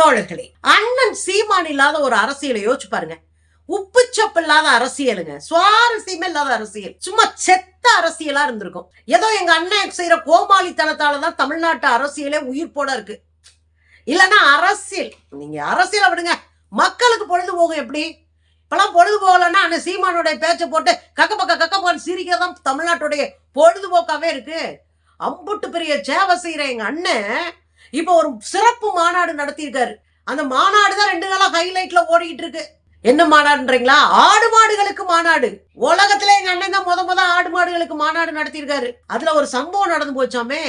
தோழர்களே அண்ணன் சீமான் இல்லாத ஒரு அரசியலை யோசிச்சு பாருங்க. உப்புச்சப்பு இல்லாத அரசியலுங்க. சுவாரஸ்யமே இல்லாத அரசியல். சும்மா செத்த அரசியலா இருந்திருக்கும். ஏதோ எங்க அண்ணன் செய்யற கோமாளித்தனத்தாலதான் தமிழ்நாட்டு அரசியலே உயிர் போட இருக்கு. இல்லைன்னா அரசியல். நீங்க அரசியலை விடுங்க. மக்களுக்கு பொழுது போகும் எப்படி? இப்பெல்லாம் பொழுது போகலன்னா அண்ணன் சீமானுடைய பேச்சை போட்டு கக்க பக்க கக்க போன்னு சிரிக்கதான் தமிழ்நாட்டுடைய பொழுதுபோக்காவே இருக்கு. அம்புட்டு பெரிய சேவை செய்யற எங்க அண்ணன் இப்போ ஒரு சிறப்பு மாநாடு நடத்தியிருக்காரு. அந்த மாநாடு தான் ரெண்டு நாளா ஹைலைட்ல ஓடிக்கிட்டு இருக்கு. என்ன மாநாடுன்றீங்களா? ஆடு மாடுகளுக்கு மாநாடு. உலகத்துல எங்க அண்ணன் தான் முத முத ஆடு மாடுகளுக்கு மாநாடு நடத்தியிருக்காரு. அதுல ஒரு சம்பவம் நடந்து போச்சாமே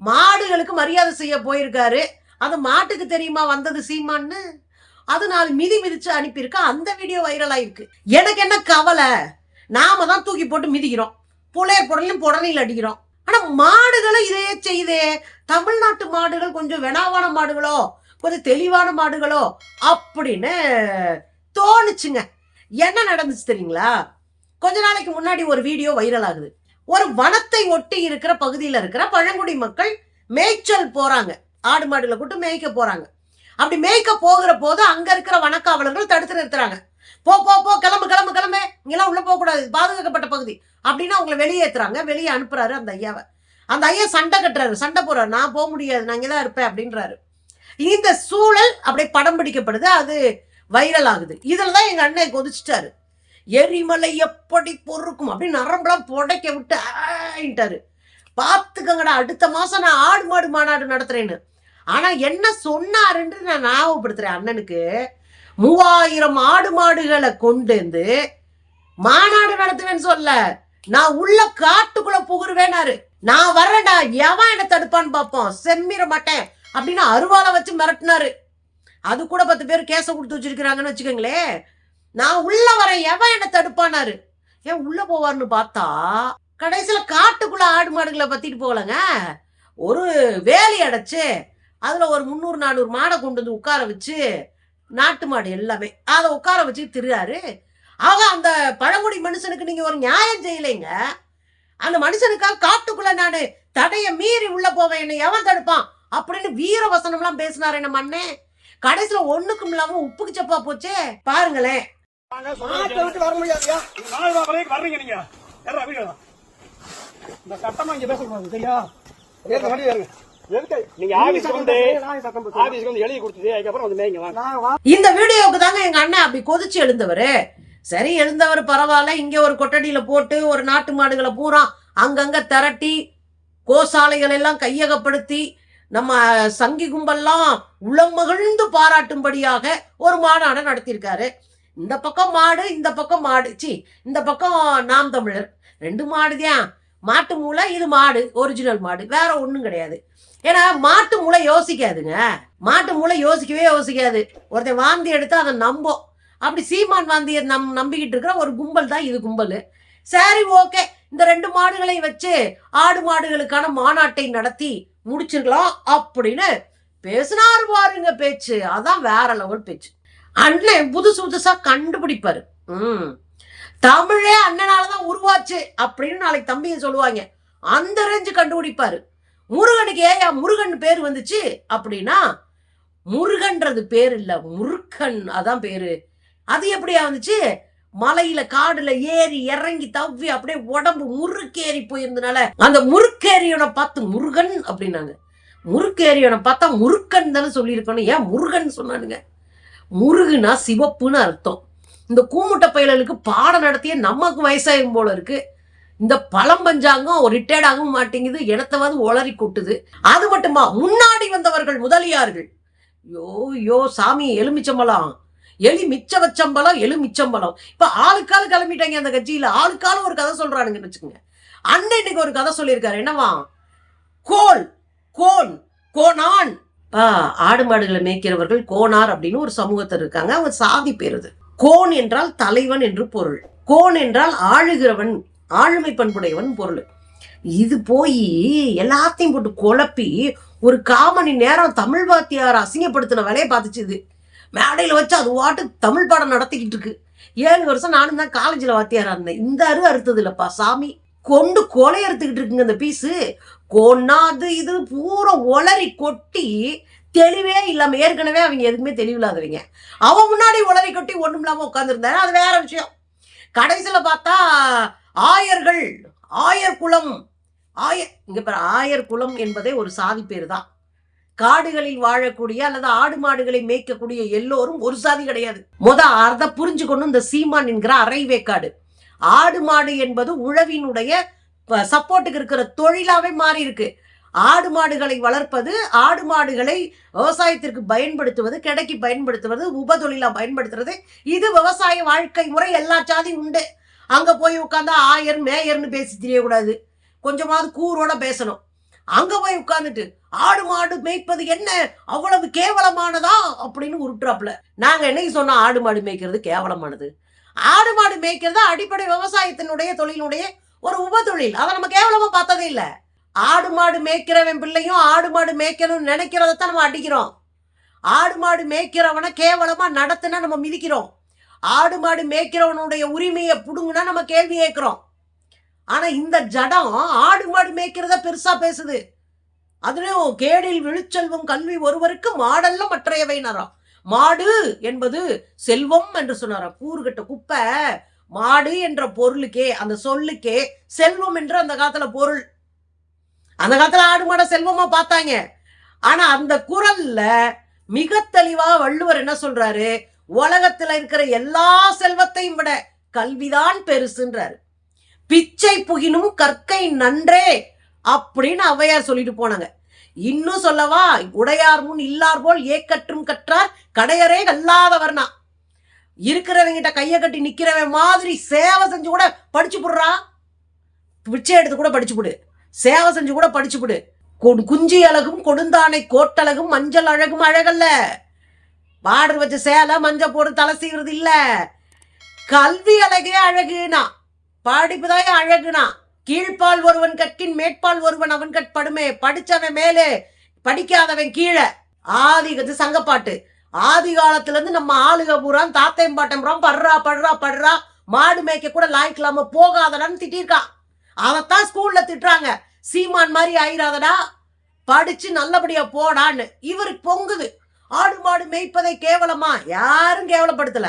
மாடுகளுக்கு மரியாதை செய்ய போயிருக்காரு. அந்த மாட்டுக்கு தெரியுமா வந்தது சீமான்னு? அது நாலு மிதி மிதிச்சு அனுப்பியிருக்க. அந்த வீடியோ வைரல் ஆயிருக்கு. எனக்கு என்ன கவலை? நாம தான் தூக்கி போட்டு மிதிக்கிறோம். புலைய புடலையும் புடனையில் அடிக்கிறோம் ஆனா மாடுகளும் இதையே செய்தே. தமிழ்நாட்டு மாடுகள் கொஞ்சம் வெனாவான மாடுகளோ கொஞ்சம் தெளிவான மாடுகளோ அப்படின்னு தோணுச்சுங்க. என்ன நடந்துச்சு தெரியுங்களா? கொஞ்ச நாளைக்கு முன்னாடி ஒரு வீடியோ வைரல் ஆகுது. ஒரு வனத்தை ஒட்டி இருக்கிற பகுதியில் இருக்கிற பழங்குடி மக்கள் மேய்ச்சல் போறாங்க. ஆடு மாடுல கூட்டு மேய்க்க போறாங்க. அப்படி மேய்க்க போகிற போது அங்க இருக்கிற வனக்காவலர்கள் தடுத்து நிறுத்துறாங்க. போ போ போ கிளம்பு கிளம்பு கிளம்பு. இங்கெல்லாம் உள்ளே போகக்கூடாது பாதுகாக்கப்பட்ட பகுதி. அப்படின்னு அவங்கள வெளியேற்றுறாங்க வெளியே அனுப்புறாரு அந்த ஐயாவை. அந்த ஐயா சண்டை கட்டுறாரு. சண்டை போறாரு நான் போக முடியாது. நான் இங்கே தான் இருப்பேன் அப்படின்றாரு. இந்த சூழல் அப்படியே படம் பிடிக்கப்படுது. அது வைரல் ஆகுது. இதில் தான் எங்க அண்ணன் கொதிச்சிட்டாரு. எரிமலை எப்படி பொறுக்கும்? அப்படின்னு நரம்பெல்லாம் புடைக்க விட்டு ஆயிட்டாரு. பார்த்துக்கங்கடா. அடுத்த மாசம் நான் ஆடு மாடு மாநாடு நடத்துறேன்னு. ஆனா என்ன சொன்னாருன்னு நான் ஞாபகப்படுத்துறேன் அண்ணனுக்கு. மூவாயிரம் ஆடு மாடுகளை கொண்டு வந்து மாநாடு நடத்துவேன்னு சொல்ல. நான் உள்ள காட்டுக்குள்ள புகுருவேனாரு நான் வரேன்டா எவன் என்ன தடுப்பான்னு பார்ப்போம். செம்மிட மாட்டேன் அப்படின்னு அருவாளை வச்சு மிரட்டினாரு. அது கூட பத்து பேர் கேஸை கொடுத்து வச்சிருக்கிறாங்கன்னு வச்சுக்கோங்களேன். நான் உள்ள வரேன் எவன் என்ன தடுப்பானாரு ஏன் உள்ள போவார்னு பார்த்தா கடைசியில காட்டுக்குள்ள ஆடு மாடுகளை பத்திட்டு போகலங்க. ஒரு வேலி அடைச்சு அதுல ஒரு முந்நூறு நானூறு மாடை கொண்டு வந்து உட்கார வச்சு நாட்டு மாடு எல்லாமே. அதை உட்கார வச்சு திரியாரு ஆக அந்த பழங்குடி மனுஷனுக்கு நீங்க ஒரு நியாயம் செய்யலைங்க. அந்த மனுஷனுக்காக காட்டுக்குள்ள நானு தடைய மீறி உள்ள போவேன் என்னை எவன் தடுப்பான் அப்படின்னு வீர வசனம்லாம் பேசினாரு நம்ம அண்ணன் கடைசியில ஒண்ணுக்கும் இல்லாம உப்புக்கு சப்பா போச்சே. பாருங்களேன். மாட்டை விட்டு வர முடியாதுயா? நாலு ரூபா வரைக்கும் வர்றீங்க நீங்க. ஏறா வீடு இந்த சட்டமா இங்க பேசக்கூடாது சரியா? இந்த வீடியோவுக்கு தாங்க எங்க அண்ணன் அப்படி கொதிச்சு எழுந்தவரு. சரி எழுந்தவர் பரவாயில்ல. இங்க ஒரு கொட்டடியில போட்டு ஒரு நாட்டு மாடுகளை பூரா அங்கங்க திரட்டி கோசாலைகள் எல்லாம் கையகப்படுத்தி நம்ம சங்கி கும்பல்லாம் உளம் மகிழ்ந்து பாராட்டும்படியாக ஒரு மாநாடு நடத்தியிருக்காரு. இந்த பக்கம் மாடு இந்த பக்கம் மாடு. சி இந்த பக்கம் நாம் தமிழர். ரெண்டு மாடுதான். மாட்டு மூளை இது மாடு ஒரிஜினல் மாடு வேற ஒன்றும் கிடையாது. ஏன்னா மாட்டு மூளை யோசிக்காதுங்க. மாட்டு மூளை யோசிக்கவே யோசிக்காது. ஒருத்தன் வாந்தி எடுத்து அதை நம்போம். அப்படி சீமான் வாந்தியை நம் நம்பிக்கிட்டு இருக்கிற ஒரு கும்பல் தான் இது கும்பல். சரி ஓகே. இந்த ரெண்டு மாடுகளை வச்சு ஆடு மாடுகளுக்கான மாநாட்டை நடத்தி முடிச்சிருக்கலாம் அப்படின்னு பேசினாரு பாருங்க பேச்சு. அதான் வேற லெவல் பேச்சு. அண்ணன் புதுசு புதுசா கண்டுபிடிப்பாரு. ம். தமிழே அண்ணனாலதான் உருவாச்சு அப்படின்னு நாளைக்கு தம்பியை சொல்லுவாங்க. அந்த ரேஞ்சு கண்டுபிடிப்பாரு. முருகனுக்கு ஏயா முருகன் பேர் வந்துச்சு அப்படின்னா முருகன்றது பேர் இல்ல முருக்கன் அதான் பேரு. அது எப்படியா வந்துச்சு? மலையில காடுல ஏறி இறங்கி தவ்வி அப்படியே உடம்பு முறுக்கேறி போயிருந்தனால அந்த முறுக்கேறியவனை பார்த்து முருகன் அப்படின்னாங்க. முறுக்கேறியவனை பார்த்தா முருக்கன் தானே சொல்லியிருக்கணும். ஏன் முருகன் சொன்னானுங்க? முருகுனா சிவப்புன்னு அர்த்தம். இந்த கூமுட்டை பயலுக்கு பாடம் நடத்திய நமக்கு வயசாகும் போல இருக்கு. இந்த பழம் பஞ்சாங்கம் ரிட்டையர்ட் ஆகவும் மாட்டேங்குது இனத்தவாது ஒளறி கொட்டுது. அது மட்டுமா முன்னாடி வந்தவர்கள் முதலியார்கள். யோ யோ சாமி எலுமிச்சம்பழம். எலி மிச்ச வச்சம்பழம் எலுமிச்சம்பழம். இப்ப ஆளுக்காள் கிளம்பிட்டாங்க அந்த கட்சியில. ஆளுக்காலும் ஒரு கதை சொல்றானுங்கன்னு வச்சுக்கோங்க. அண்ணன் இன்னைக்கு ஒரு கதை சொல்லியிருக்காரு. என்னவா? கோல் கோன் கோனான் ஆடு மாடுகளை மேய்க்கிறவர்கள் கோனார் அப்படின்னு ஒரு சமூகத்தில் இருக்காங்க. அவங்க சாதி பேருது கோன் என்றால் தலைவன் என்று பொருள். கோன் என்றால் ஆளுகிறவன் ஆளுமை பண்புடையவன் பொருள். இது போய் எல்லாத்தையும் போட்டு குழப்பி ஒரு காமணி நேரம் தமிழ் வாத்தியார் அசிங்கப்படுத்தின வேலையை பார்த்துச்சு இது. மேடையில் வச்சு அது வாட்டு தமிழ் பாடம் நடத்திக்கிட்டு இருக்கு. ஏழு வருஷம் நானும் தான் காலேஜில் வாத்தியாரா இருந்தேன். இந்த அரு அறுத்தது இல்லைப்பா சாமி. கொண்டு கொலை அறுத்துக்கிட்டு இருக்குங்க இந்த பீஸு கொன்னாது இது பூரா ஒளரி கொட்டி தெளிவே இல்லாம ஏற்கனவே அவங்க எதுக்குமே தெளிவில்லாதவங்க. அவன் முன்னாடி உளறி கொட்டி ஒன்றும் இல்லாமல் உட்காந்துருந்தாரு அது வேற விஷயம். கடைசியில் பார்த்தா ஆயர்கள் ஆயர் குலம் ஆயர் இங்கே பாரு ஆயர் குலம் என்பதே ஒரு சாதி பேர் தான் காடுகளில் வாழக்கூடிய அல்லது ஆடு மாடுகளை மேய்க்கக்கூடிய எல்லோரும் ஒரு சாதி கிடையாது. முத அதை புரிஞ்சுக்கணும் இந்த சீமான் என்கிற அரைவேக்காடு ஆடு மாடு என்பது உழவினுடைய சப்போர்ட்டுக்கு இருக்கிற தொழிலாவே மாறி இருக்கு ஆடு மாடுகளை வளர்ப்பது ஆடு மாடுகளை விவசாயத்திற்கு பயன்படுத்துவது கிடைக்கு பயன்படுத்துவது உபதொழிலாக பயன்படுத்துறது இது விவசாய வாழ்க்கை முறை எல்லா சாதியும் உண்டு. அங்கே போய் உட்காந்தா ஆயர் மேயர்னு பேசி தெரியக்கூடாது. கொஞ்சமாவது கூரோட பேசணும். அங்கே போய் உட்காந்துட்டு ஆடு மாடு மேய்ப்பது என்ன? அவ்வளவு கேவலமானதா? அப்படின்னு உருட்டுறாப்புல. நாங்கள் என்னைக்கு சொன்னோம் ஆடு மாடு மேய்க்கிறது கேவலமானது? ஆடு மாடு மேய்க்கிறது அடிப்படை விவசாயத்தினுடைய தொழிலுடைய ஒரு உபதொழில். அதை நம்ம கேவலமாக பார்த்ததே இல்லை. ஆடு மாடு மேய்க்கிறவன் பிள்ளையும் ஆடு மாடு மேய்க்கணும்னு நினைக்கிறதத்தான் நம்ம அடிக்கிறோம். ஆடு மாடு மேய்க்கிறவனை கேவலமா நடத்தினா நம்ம மிதிக்கிறோம். ஆடு மாடு மேய்க்கிறவனுடைய உரிமையை பிடுங்குனா நம்ம கேள்வி கேட்குறோம். ஆனா இந்த ஜடம் ஆடு மாடு மேய்க்கிறத பெருசா பேசுது. அதுலயும் கேடில் விழுச்செல்வம் கல்வி ஒருவருக்கு மாடல்ல மற்றையவைனாராம். மாடு என்பது செல்வம் என்று சொன்னாராம். கூறுகட்ட குப்பை மாடு என்ற பொருளுக்கே அந்த சொல்லுக்கே செல்வம் என்று அந்த காலத்துல பொருள். அந்த காலத்துல ஆடு மாட செல்வமா பார்த்தாங்க. ஆனா அந்த குரல்ல மிக தெளிவா வள்ளுவர் என்ன சொல்றாரு? உலகத்துல இருக்கிற எல்லா செல்வத்தையும் விட கல்விதான் பெருசுன்றாரு. பிச்சை புகினும் கற்கை நன்றே அப்படின்னு அவையார் சொல்லிட்டு போனாங்க. இன்னும் சொல்லவா? உடையார் முன் இல்லார் போல் ஏக்கற்றும் கற்றார் கடையரே கல்லாதவர்னா. இருக்கிறவங்கிட்ட கைய கட்டி நிக்கிறவன் மாதிரி சேவை செஞ்சு கூட படிச்சு போடுறா? பிச்சை எடுத்து கூட படிச்சு போடு. சேவை செஞ்சு கூட படிச்சு புடு கொ- குஞ்சி அழகும் கொடுந்தானை கோட்டழகும் மஞ்சள் அழகும் அழகல்ல. பார்டர் வச்ச சேலை மஞ்சள் போட்டு தலை செய்கிறது இல்லை. கல்வி அழகே அழகுனா படிப்புதான் அழகுனா கீழ்ப்பால் ஒருவன் கற்கின் மேற்பால் ஒருவன் அவன் கட்படுமே படிச்சவன் மேலே படிக்காதவன் கீழே. ஆதி இது சங்கப்பாட்டு. ஆதி காலத்துல இருந்து நம்ம ஆளுக பூரா தாத்தையும் பாட்டம் பூரா படுறா படுறா படுறா மாடு மேய்க்க கூட லாய்க்கலாம போகாதடான்னு திட்டிருக்கான் அதைத்தான் ஸ்கூல்ல திட்டுறாங்க. சீமான் மாதிரி ஆயிராதடா படிச்சு நல்லபடியா போடான்னு. இவருக்கு பொங்குது. ஆடு மாடு மேய்ப்பதை கேவலமா? யாரும் கேவலப்படுத்தல.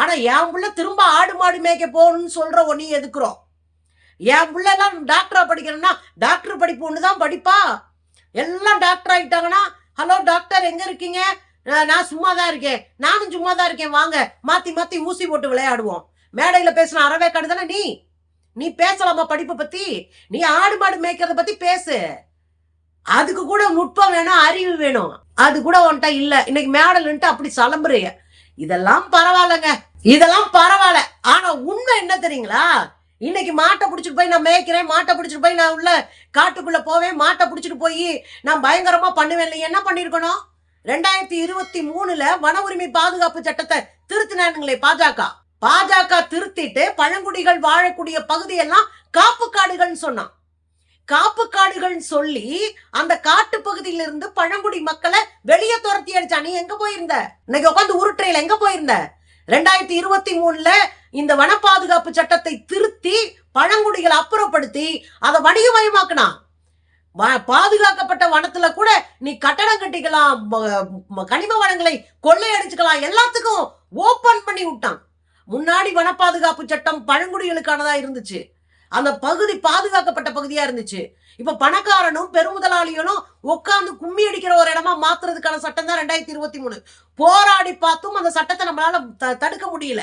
ஆனா என் புள்ள திரும்ப ஆடு மாடு மேய்க்க போகணும்னு சொல்ற ஒன்னி எதுக்குறோம் என் புள்ள டாக்டரா படிக்கணும்னா டாக்டர் படிப்பு ஒண்ணுதான் படிப்பா? எல்லாம் டாக்டர் ஆகிட்டாங்கன்னா ஹலோ டாக்டர் எங்க இருக்கீங்க? நான் சும்மா தான் இருக்கேன். நானும் சும்மா தான் இருக்கேன். வாங்க. மாத்தி மாத்தி ஊசி போட்டு விளையாடுவோம். மேடையில பேசின அறவே தானே நீ? நீ பேசலாமா படிப்பை பத்தி? நீ ஆடு மாடு மேய்க்கிறத பத்தி பேசு. அதுக்கு கூட நுட்பம் வேணும் அறிவு வேணும். அது கூட உன்கிட்ட இல்ல. இன்னைக்கு மேடல்ன்ட்டு அப்படி சலம்புறிய. இதெல்லாம் பரவாயில்லங்க. இதெல்லாம் பரவாயில்ல. ஆனா உண்மை என்ன தெரியுங்களா? இன்னைக்கு மாட்டை பிடிச்சிட்டு போய் நான் மேய்க்கிறேன் மாட்டை பிடிச்சிட்டு போய் நான் உள்ள காட்டுக்குள்ள போவேன் மாட்டை பிடிச்சிட்டு போய் நான் பயங்கரமா பண்ணுவேன் இல்லை என்ன பண்ணிருக்கணும் ரெண்டாயிரத்தி இருபத்தி மூணுல வன உரிமை பாதுகாப்பு சட்டத்தை திருத்தினானுங்களே பாஜக. பாஜக திருத்திட்டு பழங்குடிகள் வாழக்கூடிய பகுதியெல்லாம் காப்பு காடுகள்னு சொன்னான். காப்பு காடுகள்னு சொல்லி அந்த காட்டு பகுதியில இருந்து பழங்குடி மக்களை வெளியே துரத்தி அடிச்சா நீ எங்க போயிருந்த? இன்னைக்கு உட்காந்து உருட்டுறையில எங்க போயிருந்த? ரெண்டாயிரத்தி இருபத்தி மூணுல இந்த வன பாதுகாப்பு சட்டத்தை திருத்தி பழங்குடிகளை அப்புறப்படுத்தி அதை வணிகமயமாக்கினான். வ- பாதுகாக்கப்பட்ட வனத்துல கூட நீ கட்டடம் கட்டிக்கலாம் கனிம வளங்களை கொள்ளையடிச்சுக்கலாம் எல்லாத்துக்கும் ஓபன் பண்ணி விட்டான். முன்னாடி வன பாதுகாப்பு சட்டம் பழங்குடிகளுக்கானதா இருந்துச்சு. அந்த பகுதி பாதுகாக்கப்பட்ட பகுதியா இருந்துச்சு. இப்ப பணக்காரனும் பெருமுதலாளிகளும் உட்காந்து கும்மி அடிக்கிற ஒரு இடமா மாத்துறதுக்கான சட்டம் தான் ரெண்டாயிரத்தி இருபத்தி மூணு. போராடி பார்த்தும் அந்த சட்டத்தை நம்மளால த- தடுக்க முடியல.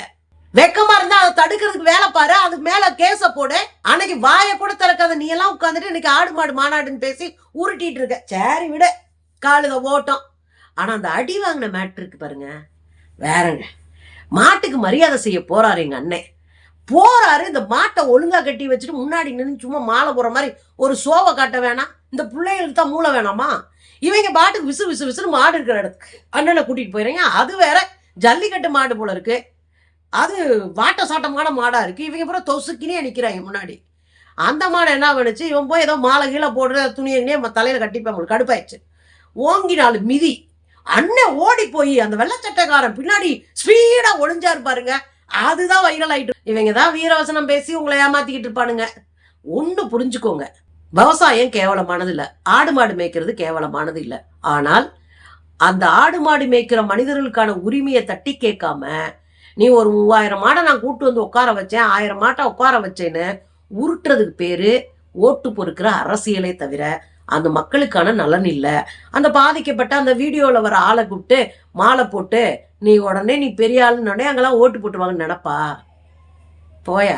வெக்கமா இருந்தா அதை தடுக்கிறதுக்கு வேலை பாரு அதுக்கு மேல கேச போடு அன்னைக்கு வாயை கூட திறக்காத நீ எல்லாம் உட்காந்துட்டு இன்னைக்கு ஆடு மாடு மாநாடுன்னு பேசி உருட்டிட்டு இருக்க. சரி விட காலுத ஓட்டம். ஆனா அந்த அடி வாங்கின மேட்ருக்கு பாருங்க. வேறங்க. மாட்டுக்கு மரியாதை செய்ய போறாரு எங்க அண்ணன் போறாரு இந்த மாட்டை ஒழுங்கா கட்டி வச்சுட்டு முன்னாடி நின்று சும்மா மாலை போற மாதிரி ஒரு சோவை காட்ட வேணாம் இந்த பிள்ளைகளுக்கு தான் மூளை வேணாமா? இவங்க பாட்டுக்கு விசு விசு விசுன்னு மாடு இருக்கிற இடத்துக்கு அண்ணனை கூட்டிட்டு போயிடுறீங்க அது வேற ஜல்லிக்கட்டு மாடு போல இருக்கு. அது வாட்ட சாட்டமான மாடா இருக்கு. இவங்க பூரா தொசுக்கினே நிற்கிறாங்க முன்னாடி. அந்த மாடு என்ன பண்ணுச்சு? இவன் போய் ஏதோ மாலை கீழே போடுற துணியங்கனே தலையில கட்டிப்பேன் உங்களுக்கு கடுப்பாயிடுச்சு. ஓங்கி நாலு மிதி. அண்ணன் ஓடி போய் அந்த வெள்ளச்சட்டைக்காரன் பின்னாடி ஸ்பீடா ஒளிஞ்சாரு பாருங்க. அதுதான் வைரல் ஆயிட்டு இவங்க தான் வீரவசனம் பேசி உங்களை ஏமாத்திக்கிட்டு இருப்பானுங்க. ஒண்ணு புரிஞ்சுக்கோங்க. விவசாயம் கேவலமானது இல்ல. ஆடு மாடு மேய்க்கிறது கேவலமானது இல்ல. ஆனால் அந்த ஆடு மாடு மேய்க்கிற மனிதர்களுக்கான உரிமையை தட்டி கேட்காம நீ ஒரு மூவாயிரம் மாடை நான் கூட்டு வந்து உட்கார வச்சேன். ஆயிரம் மாட்டை உட்கார வச்சேன்னு உருட்டுறதுக்கு பேரு ஓட்டு பொறுக்கிற அரசியலே தவிர அந்த மக்களுக்கான நலன் இல்லை. அந்த பாதிக்கப்பட்ட அந்த வீடியோவில் வர ஆளை கூப்பிட்டு மாலை போட்டு நீ உடனே நீ பெரிய ஆளுன்னு அங்கெல்லாம் ஓட்டு போட்டுருவாங்கன்னு நினப்பா? போயா?